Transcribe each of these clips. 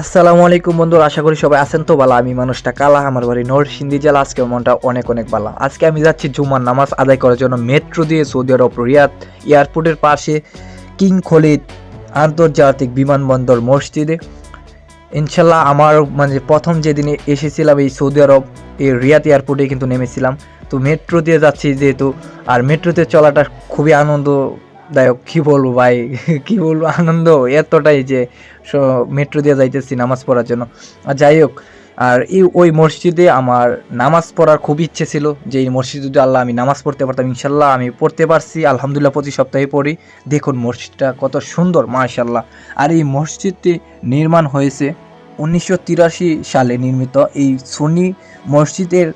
আসসালামু আলাইকুম বন্ধু আশা করি সবাই আছেন তো ভালো। আমি মানুষটা কালা আমার বাড়ি নরসিংদী জেলা। আজকে মনটা অনেক অনেক ভালো। আজকে আমি যাচ্ছি জুমার নামাজ আদায় করার জন্য মেট্রো দিয়ে সৌদি আরব রিয়াদ এয়ারপোর্টের পাশে কিং খলিদ আন্তর্জাতিক বিমানবন্দর মসজিদে। ইনশাল্লাহ আমার মানে প্রথম যেদিনে এসেছিলাম এই সৌদি আরব, এই রিয়াদ এয়ারপোর্টে কিন্তু নেমেছিলাম। তো মেট্রো দিয়ে যাচ্ছি যেহেতু, আর মেট্রোতে চলাটা খুবই আনন্দদায়ক কি বলব ভাই? কি বলব, আনন্দ এতটাই যে মেট্রো দিয়ে যাইতেছি নামাজ পড়ার জন্য। আর যাই হোক, আর এই, ওই মসজিদে আমার নামাজ পড়ার খুব ইচ্ছে ছিল যে এই মসজিদে যদি আল্লাহ আমি নামাজ পড়তে পারতাম, ইনশাল্লাহ আমি পড়তে পারছি। আলহামদুলিল্লাহ প্রতি সপ্তাহে পড়ি। দেখুন মসজিদটা কত সুন্দর মাশাল্লাহ আর এই মসজিদটি নির্মাণ হয়েছে উনিশশো তিরাশি সালে নির্মিত। এই সুন্নি মসজিদের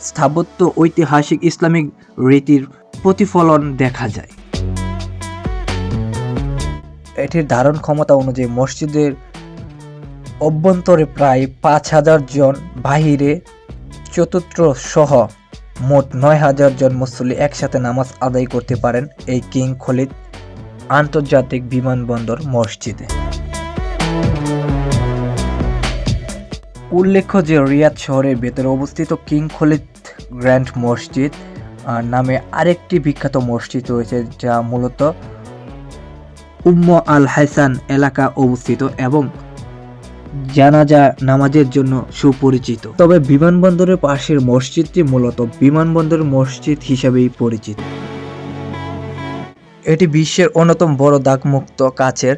স্থাপত্য ঐতিহাসিক ইসলামিক রীতির প্রতিফলন দেখা যায়। এটির ধারণ ক্ষমতা অনুযায়ী মসজিদের অভ্যন্তরে প্রায় পাঁচ হাজার জন, বাহিরে চতুর্থ সহ মোট নয় হাজার জন মুসল্লি একসাথে নামাজ আদায় করতে পারেন এই কিং খলিদ আন্তর্জাতিক বিমানবন্দর মসজিদে। উল্লেখ্য যে রিয়াদ শহরের ভেতরে অবস্থিত কিং খলিদ গ্র্যান্ড মসজিদ নামে আরেকটি বিখ্যাত মসজিদ রয়েছে যা মূলত উম্ম আল হাসান এলাকা অবস্থিত এবং জানাজা নামাজের জন্য সুপরিচিত। তবে বিমানবন্দরের পাশের মসজিদটি মূলত বিমানবন্দর মসজিদ হিসাবেই পরিচিত। এটি বিশ্বের অন্যতম বড় দাগমুক্ত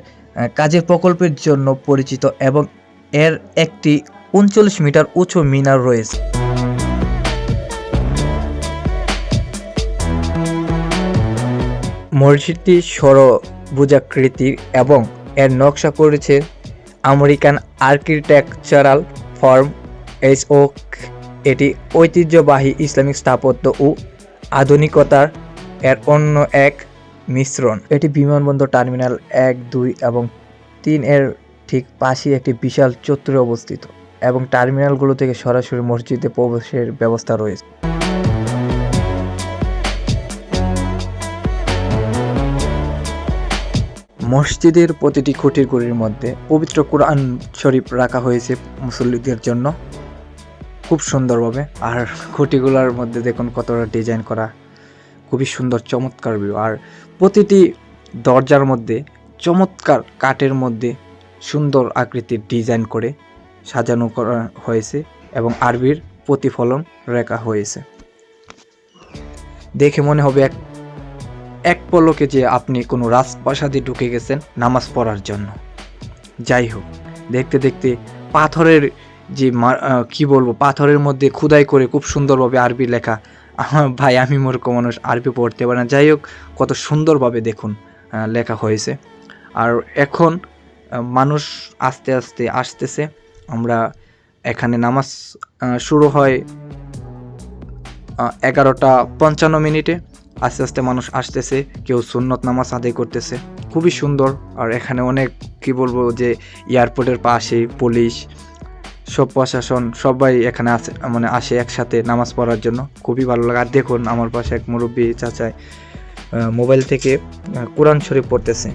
আহ, কাজের প্রকল্পের জন্য পরিচিত এবং এর একটি উনচল্লিশ মিটার উঁচু মিনার রয়েছে। মসজিদটি সরবুজাকৃতির এবং এর নকশা করেছে American architectural firm H O এটি ঐতিহ্যবাহী ইসলামিক স্থাপত্য ও আধুনিকতার এর অন্য এক মিশ্রণ। এটি বিমানবন্দর টার্মিনাল এক, দুই এবং তিন এর ঠিক পাশেই একটি বিশাল চত্বরে অবস্থিত এবং টার্মিনালগুলো থেকে সরাসরি মসজিদে প্রবেশের ব্যবস্থা রয়েছে। মসজিদের প্রতিটি খুঁটির গুড়ির মধ্যে পবিত্র কোরআন শরীফ রাখা হয়েছে মুসল্লিদের জন্য। খুব সুন্দরভাবে। আর খুঁটিগুলোর মধ্যে দেখুন কতটা ডিজাইন করা। খুবই সুন্দর, চমৎকার ভিউ আর প্রতিটি দরজার মধ্যে, চমৎকার কাঠের মধ্যে সুন্দর আকৃতির ডিজাইন করে সাজানো করা হয়েছে এবং আরবির প্রতিফলন রেখা হয়েছে। দেখে মনে হবে এক এক পলকে যে আপনি কোনো রাজপ্রাসাদে ঢুকে গেছেন নামাজ পড়ার জন্য। যাই হোক, দেখতে দেখতে পাথরের যে কি বলব, পাথরের মধ্যে খুদাই করে খুব সুন্দরভাবে আরবি লেখা ভাই আমি মূর্খ মানুষ, আরবি পড়তে পারি না। যাই হোক, কত সুন্দরভাবে দেখুন লেখা হয়েছে। আর এখন মানুষ আস্তে আস্তে আসতেছে। আমরা এখানে নামাজ শুরু হয় এগারোটা পঞ্চান্ন মিনিটে। আস্তে আস্তে মানুষ আসতেছে, কেউ সুন্নত নামাজ আদায় করতেছে। খুবই সুন্দর। আর এখানে অনেক, কি বলব, যে এয়ারপোর্টের পাশে পুলিশ, সব প্রশাসন, সবাই এখানে আসে মানে আসে একসাথে নামাজ পড়ার জন্য। খুবই ভালো লাগে। আর দেখুন, আমার পাশে এক মুরব্বী চাচায় মোবাইল থেকে কোরআন শরীফ পড়তেছে।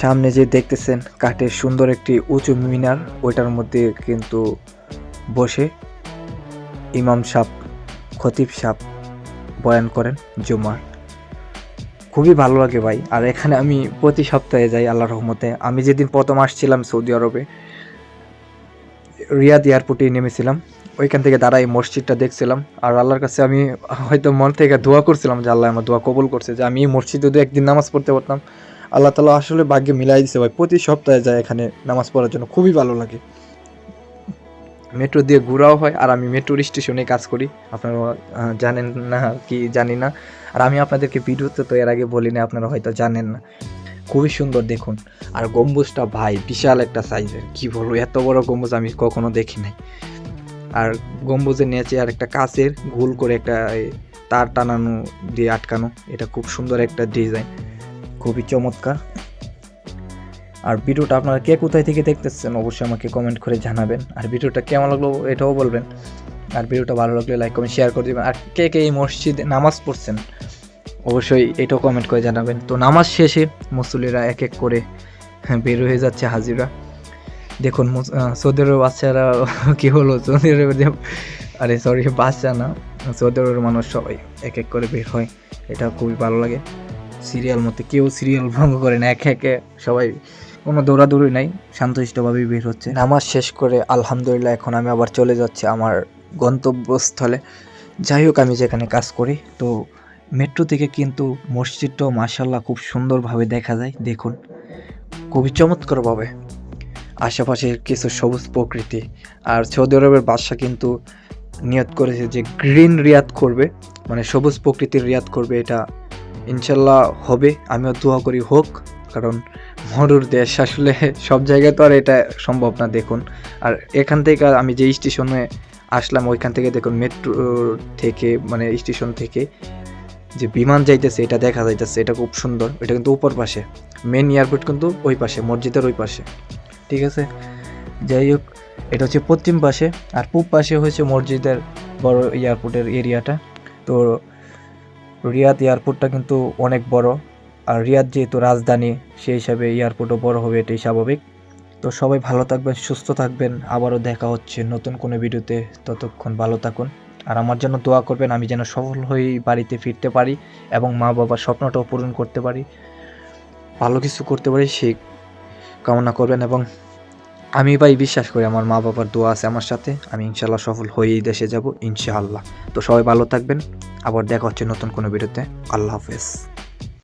সামনে যে দেখতেছেন, কাঠের সুন্দর একটি উঁচু মিনার, ওইটার মধ্যে কিন্তু বসে ইমাম সাপ খতিব সাপ বয়ান করেন জুমার। খুবই ভালো লাগে ভাই। আর এখানে আমি প্রতি সপ্তাহে যাই আল্লাহর রহমতে। আমি যেদিন প্রথম আসছিলাম সৌদি আরবে, রিয়াদ এয়ারপোর্টে নেমেছিলাম। ওইখান থেকে দাঁড়াই মসজিদটা দেখছিলাম। আর আল্লাহর কাছে আমি হয়তো মন থেকে দোয়া করছিলাম যে আল্লাহ আমার দোয়া কবল করছে, যে আমি এই মসজিদে যদি একদিন নামাজ পড়তে পারতাম। আল্লাহ তালা আসলে ভাগ্যে মিলাই দিছে ভাই। প্রতি সপ্তাহে যায় এখানে নামাজ পড়ার জন্য। খুবই ভালো লাগে। মেট্রো দিয়ে ঘোরাও হয়, আর আমি মেট্রো স্টেশনে কাজ করি। আপনারা জানেন না কি জানি না। আর আমি আপনাদেরকে ভিডিওতে তো এর আগে বলি না আপনারা হয়তো জানেন না। খুবই সুন্দর দেখুন। আর গম্বুজটা ভাই, বিশাল একটা সাইজের কি বলব, এত বড় গম্বুজ আমি কখনো দেখি নাই। আর গম্বুজের নিচে আর একটা কাচের গোল করে একটা তার টানানো দিয়ে আটকানো। এটা খুব সুন্দর একটা ডিজাইন খুবই চমৎকার। আর ভিডিওটা আপনারা কে কোথায় থেকে দেখতেছেন, অবশ্যই আমাকে কমেন্ট করে জানাবেন। আর ভিডিওটা কেমন লাগল এটাও বলবেন। আর ভিডিওটা ভালো লাগলে লাইক কমেন্ট শেয়ার করে দেবেন। আর কে কে এই মসজিদে নামাজ পড়ছেন, অবশ্যই এটাও কমেন্ট করে জানাবেন। তো নামাজ শেষে মুসল্লিরা এক এক করে বের হয়ে যাচ্ছে হাজিরা। দেখুন সৌদি আরবের বাচ্চারা কি হলো? সৌদি আরবের আরে সরি বাচ্চা না। সৌদি আরবের মানুষ সবাই এক এক করে বের হয়। এটা খুবই ভালো লাগে। সিরিয়াল মতো কেউ সিরিয়াল ভঙ্গ করে না, এক একে সবাই। কোনো দৌড়াদৌড়ি নাই, শান্তশিষ্টভাবেই বের হচ্ছে। নামাজ শেষ করে আলহামদুলিল্লাহ এখন আমি আবার চলে যাচ্ছি আমার গন্তব্যস্থলে। যাই হোক, আমি যেখানে কাজ করি, তো মেট্রো থেকে কিন্তু মসজিদটাও মাসাল্লাহ খুব সুন্দরভাবে দেখা যায়, দেখুন। খুবই চমৎকারভাবে। আশেপাশের কিছু সবুজ প্রকৃতি, আর সৌদি আরবের বাদশা কিন্তু নিয়ত করেছে যে গ্রিন রিয়াদ করবে মানে সবুজ প্রকৃতির রিয়াদ করবে, এটা ইনশাল্লাহ হবে। আমিও দোয়া করি, হোক। কারণ মরুর দেশ আসলে সব জায়গায় তো আর এটা সম্ভব না, দেখুন। আর এখান থেকে আমি যে স্টেশনে আসলাম, ওইখান থেকে দেখুন মেট্রো থেকে মানে স্টেশন থেকে যে বিমান যাইতেছে, এটা দেখা যাইতেছে, এটা খুব সুন্দর। এটা কিন্তু উপর পাশে। মেন এয়ারপোর্ট কিন্তু ওই পাশে, মসজিদের ওই পাশে। ঠিক আছে? যাই হোক, এটা হচ্ছে পশ্চিম পাশে, আর পূব পাশে হয়েছে মসজিদের বড় এয়ারপোর্টের এরিয়াটা তো রিয়াদ এয়ারপোর্টটা কিন্তু অনেক বড়। আর রিয়াদ যেহেতু রাজধানী, সেই হিসাবে এয়ারপোর্টও বড় হবে, এটাই স্বাভাবিক। তো সবাই ভালো থাকবেন, সুস্থ থাকবেন। আবারও দেখা হচ্ছে নতুন কোনো ভিডিওতে। ততক্ষণ ভালো থাকুন। আর আমার জন্য দোয়া করবেন, আমি যেন সফল হয়ে বাড়িতে ফিরতে পারি এবং মা বাবার স্বপ্নটাও পূরণ করতে পারি। ভালো কিছু করতে পারি, সেই কামনা করবেন এবং আমি ভাই বিশ্বাস করি আমার মা বাবার দোয়া আছে আমার সাথে। আমি ইনশাল্লাহ সফল হয়েই দেশে যাব, ইনশাআল্লাহ। তো সবাই ভালো থাকবেন। আবার দেখা হচ্ছে নতুন কোনো ভিডিওতে। আল্লাহ হাফেজ।